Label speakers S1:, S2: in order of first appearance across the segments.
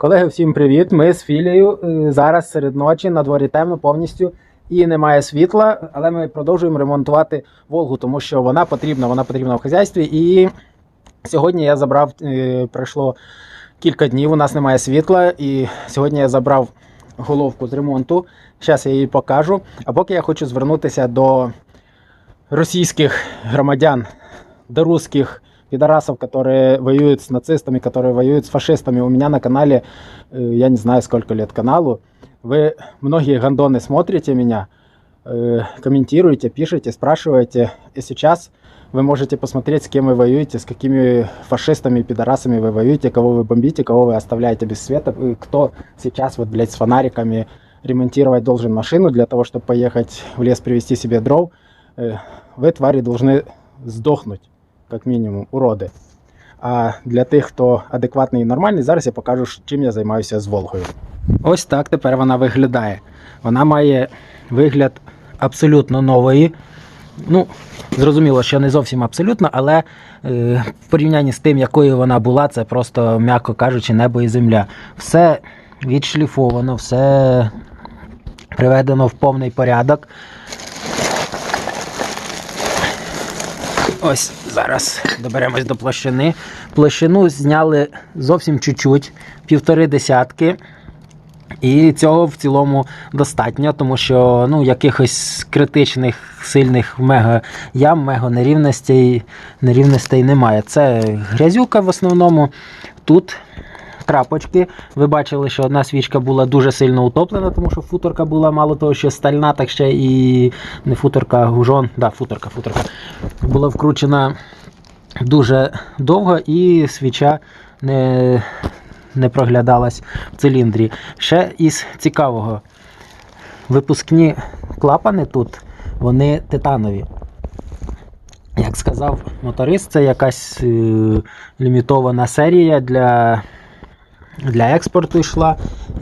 S1: Колеги, всім привіт! Ми з Філією е, зараз серед ночі на дворі темно повністю і немає світла, але ми продовжуємо ремонтувати Волгу, тому що вона потрібна, вона потрібна в хазяйстві. І сьогодні я забрав, е, пройшло кілька днів, у нас немає світла, і сьогодні я забрав головку з ремонту. Зараз я її покажу. А поки я хочу звернутися до російських громадян, до русских пидорасов, которые воюют с нацистами, которые воюют с фашистами. У меня на канале, э, я не знаю сколько лет каналу, вы многие гандоны смотрите меня, э, комментируете, пишете, спрашиваете. И сейчас вы можете посмотреть, с кем вы воюете, с какими фашистами, пидорасами вы воюете, кого вы бомбите, кого вы оставляете без света, и кто сейчас вот, блядь, с фонариками ремонтировать должен машину для того, чтобы поехать в лес привезти себе дров. Э, Вы, твари, должны сдохнуть як мінімум, уроди. А для тих, хто адекватний і нормальний, зараз я покажу, чим я займаюся з Волгою. Ось так тепер вона виглядає. Вона має вигляд абсолютно нової. Ну, зрозуміло, що не зовсім абсолютно, але е, в порівнянні з тим, якою вона була, це просто, м'яко кажучи, небо і земля. Все відшліфовано, все приведено в повний порядок. Ось зараз доберемось до площини. Площину зняли зовсім чуть-чуть, півтори десятки. І цього в цілому достатньо, тому що ну, якихось критичних, сильних мега ям, мега нерівностей, нерівностей немає. Це грязюка в основному. Тут крапочки. Ви бачили, що одна свічка була дуже сильно утоплена, тому що футорка була мало того, що стальна, так ще і не футорка, а гужон. Да, футорка, футорка. Була вкручена дуже довго і свіча не, не проглядалась в циліндрі. Ще із цікавого. Випускні клапани тут, вони титанові. Як сказав моторист, це якась е, лімітована серія для, для експорту йшла.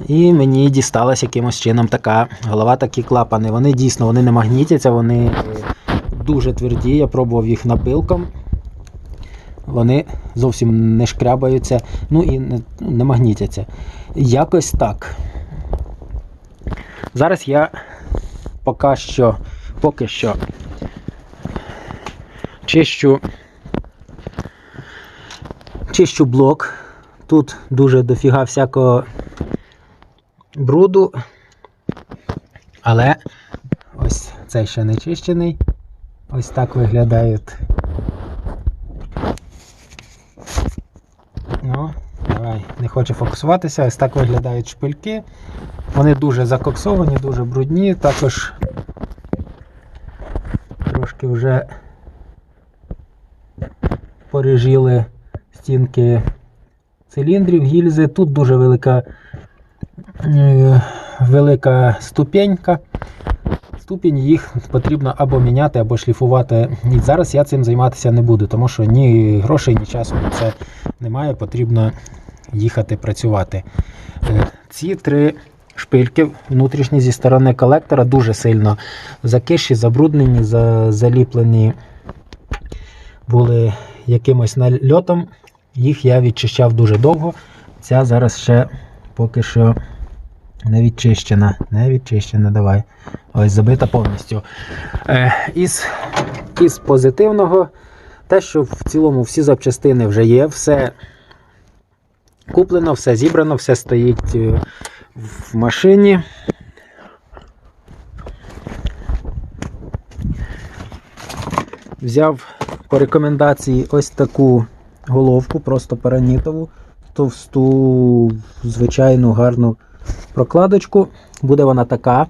S1: І мені дісталась якимось чином така голова, такі клапани. Вони дійсно вони не магнітяться, вони дуже тверді. Я пробував їх напилком. Вони зовсім не шкрябаються, ну і не, не магнітяться. Якось так. Зараз я поки що, поки що чищу, чищу блок. Тут дуже дофіга всякого бруду. Але ось цей ще не чищений. Ось так виглядають. Ну, давай, не хоче фокусуватися. Ось так виглядають шпильки. Вони дуже закоксовані, дуже брудні, також трошки вже порежіли стінки циліндрів, гільзи. Тут дуже велика, е, велика ступенька. Ступінь їх потрібно або міняти, або шліфувати. І зараз я цим займатися не буду, тому що ні грошей, ні часу на це немає. Потрібно їхати працювати. Е, Ці три шпильки внутрішні зі сторони колектора дуже сильно закиші, забруднені, заліплені були якимось нальотом. Їх я відчищав дуже довго. Ця зараз ще поки що не відчищена. Не відчищена, давай. Ось забита повністю. Е, із, із позитивного, те, що в цілому всі запчастини вже є, все куплено, все зібрано, все стоїть е, в машині. Взяв по рекомендації ось таку головку, просто паранітову, товсту, звичайну гарну прокладочку. Буде вона така.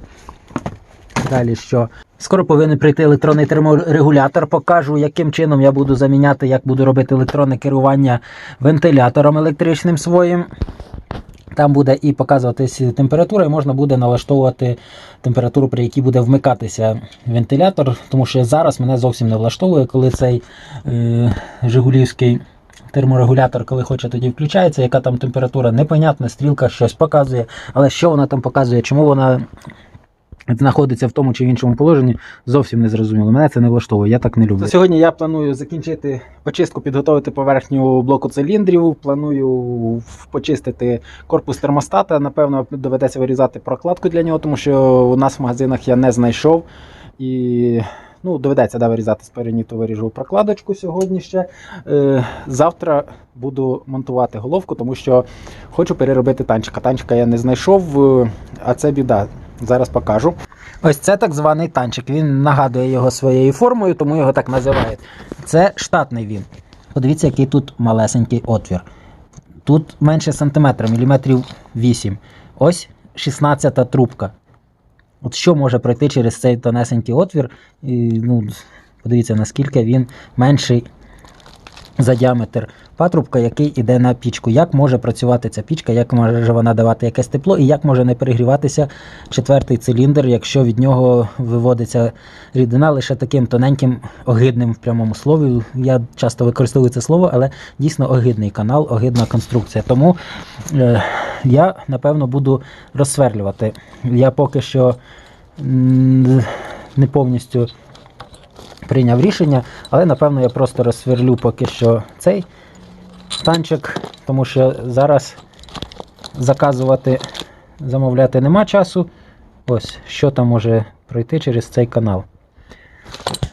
S1: Далі що? Скоро повинен прийти електронний терморегулятор. Покажу, яким чином я буду заміняти, як буду робити електронне керування вентилятором електричним своїм. Там буде і показуватись температура, і можна буде налаштовувати температуру, при якій буде вмикатися вентилятор. Тому що зараз мене зовсім не влаштовує, коли цей е, Жигулівський терморегулятор, коли хоче, тоді включається. Яка там температура, непонятна, стрілка щось показує. Але що вона там показує, чому вона знаходиться в тому чи іншому положенні, зовсім не зрозуміло. Мене це не влаштовує, я так не люблю. Сьогодні я планую закінчити очистку, підготувати поверхню блоку циліндрів. Планую почистити корпус термостата. Напевно, доведеться вирізати прокладку для нього, тому що у нас в магазинах я не знайшов. І ну, доведеться да, вирізати з переніту, виріжу прокладочку сьогодні ще. Е, завтра буду монтувати головку, тому що хочу переробити танчика. Танчика я не знайшов, е, а це біда. Зараз покажу. Ось це так званий танчик. Він нагадує його своєю формою, тому його так називають. Це штатний він. Подивіться, який тут малесенький отвір. Тут менше сантиметра, міліметрів 8. Ось 16 трубка. От що може пройти через цей тонесенький отвір? І, ну, подивіться, наскільки він менший за діаметр патрубка, який іде на пічку. Як може працювати ця пічка, як може вона давати якесь тепло, і як може не перегріватися четвертий циліндр, якщо від нього виводиться рідина лише таким тоненьким, огидним в прямому слові. Я часто використовую це слово, але дійсно огидний канал, огидна конструкція. Тому е, я напевно буду розсверлювати. Я поки що не повністю прийняв рішення, але напевно я просто розсверлю поки що цей танчик, тому що зараз заказувати, замовляти нема часу. Ось що там може пройти через цей канал.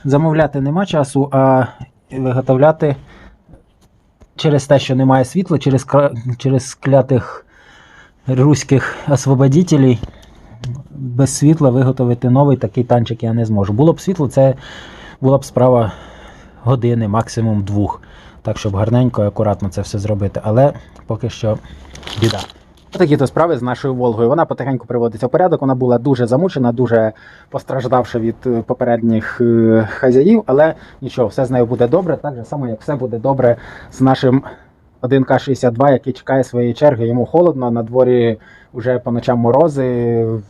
S1: Замовляти нема часу, а виготовляти через те, що немає світла, через, через клятих руських освободителей. Без світла виготовити новий такий танчик я не зможу. Було б світло, це була б справа години, максимум двох. Так, щоб гарненько і акуратно це все зробити. Але поки що біда. Такі то справи з нашою Волгою. Вона потихеньку приводиться в порядок. Вона була дуже замучена, дуже постраждавши від е, попередніх е, хазяїв, але нічого, все з нею буде добре, так само, як все буде добре з нашим 1К62, який чекає своєї черги. Йому холодно, на дворі вже по ночам морози, в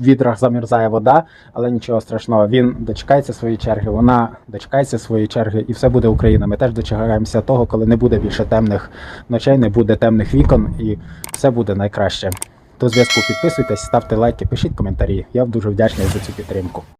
S1: відрах замерзає вода, але нічого страшного. Він дочекається своєї черги, вона дочекається своєї черги, і все буде Україна. Ми теж дочекаємося того, коли не буде більше темних ночей, не буде темних вікон, і все буде найкраще. До зв'язку підписуйтесь, ставте лайки, пишіть коментарі. Я дуже вдячний за цю підтримку.